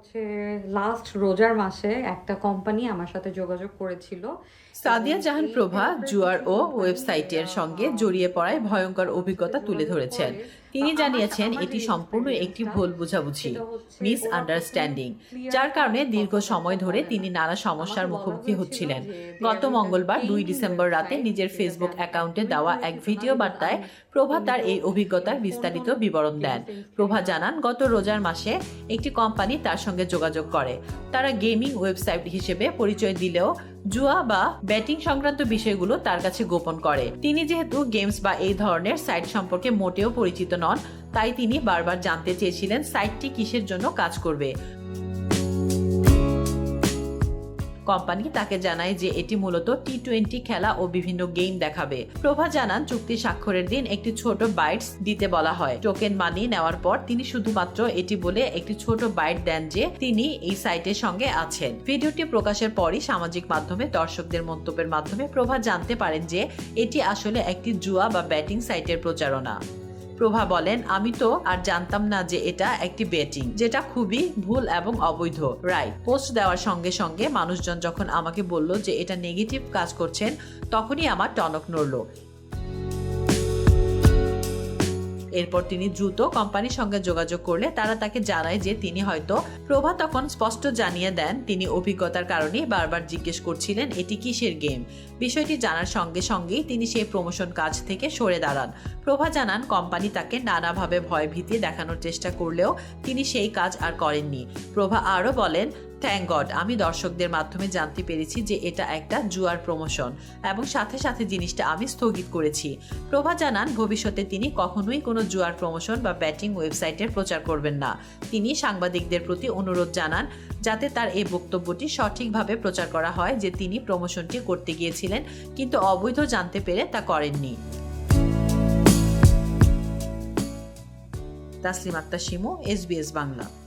হচ্ছে লাস্ট রোজার মাসে একটা কোম্পানি আমার সাথে যোগাযোগ করেছিল। সাদিয়া জাহান প্রভা জুয়ার ও ওয়েবসাইটের সঙ্গে জড়িয়ে পড়ায় ভয়ঙ্কর অভিজ্ঞতা তুলে ধরেছেন। তিনি জানিয়েছেন, এটি সম্পূর্ণ একটি ভুল বোঝাবুঝি মিস আন্ডারস্ট্যান্ডিং যার কারণে দীর্ঘ সময় ধরে তিনি নানা সমস্যার মুখোমুখি হচ্ছিলেন। গত মঙ্গলবার দুই ডিসেম্বর রাতে নিজের ফেসবুক অ্যাকাউন্টে দেওয়া এক ভিডিও বার্তায় প্রভা তার এই অভিজ্ঞতার বিস্তারিত বিবরণ দেন। প্রভা জানান, গত রোজার মাসে একটি কোম্পানি তার সঙ্গে যোগাযোগ করে। তারা গেমিং ওয়েবসাইট হিসেবে পরিচয় দিলেও জুয়া বা ব্যাটিং সংক্রান্ত বিষয়গুলো তার কাছে গোপন করে। তিনি যেহেতু গেমস বা এই ধরনের সাইট সম্পর্কে মোটেও পরিচিত নন, তাই তিনি বারবার জানতে চেয়েছিলেন সাইটটি কিসের জন্য কাজ করবে। কোম্পানি তাকে জানায় যে এটি মূলত টি টোয়েন্টি খেলা ও বিভিন্ন গেম দেখাবে। প্রভা জানান, চুক্তি স্বাক্ষরের দিন একটি ছোট বাইটস দিতে বলা হয়। টোকেন মানি নেওয়ার পর তিনি শুধুমাত্র এটি বলে একটি ছোট বাইট দেন যে তিনি এই সাইটের সঙ্গে আছেন। ভিডিওটি প্রকাশের পরই সামাজিক মাধ্যমে দর্শকদের মন্তব্যের মাধ্যমে প্রভা জানতে পারেন যে এটি আসলে একটি জুয়া বা ব্যাটিং সাইটের প্রচারণা। প্রভা বলেন, আমি তো আর জানতাম না যে এটা একটি বেটিং, যেটা খুবই ভুল এবং অবৈধ। রাইট। পোস্ট দেওয়ার সঙ্গে সঙ্গে মানুষজন যখন আমাকে বলল যে এটা নেগেটিভ কাজ করছেন, তখনই আমার টনক নড়ল। এরপর তিনি দ্রুত কোম্পানির সঙ্গে যোগাযোগ করলে তারা তাকে জানায় যে তিনি হয়তো প্রভা তখন স্পষ্ট জানিয়ে দেন। তিনি অভিজ্ঞতার কারণে বারবার জিজ্ঞেস করছিলেন, এটি কিসের গেম? বিষয়টি জানার সঙ্গে সঙ্গেই তিনি সেই প্রমোশন কাজ থেকে সরে দাঁড়ান। প্রভা জানান, কোম্পানি তাকে নানাভাবে ভয় ভীতি দেখানোর চেষ্টা করলেও তিনি সেই কাজ আর করেননি। প্রভা আরও বলেন থ্যাংক গড আমি দর্শকদের মাধ্যমে জানতে পেরেছি যে এটা একটা জুয়ার প্রমোশন এবং সাথে সাথে জিনিসটা আমি স্থগিত করেছি। প্রভা জানান, ভবিষ্যতে তিনি কখনোই কোনো জুয়ার প্রমোশন বা ব্যাটিং ওয়েবসাইটের প্রচার করবেন না। তিনি সাংবাদিকদের প্রতি অনুরোধ জানান, যাতে তার এই বক্তব্যটি সঠিকভাবে প্রচার করা হয় যে তিনি প্রমোশনটি করতে গিয়েছিলেন, কিন্তু অবৈধ জানতে পেরে তা করেননি। তাসলিম আক্তার শিমু এসবিএস বাংলা।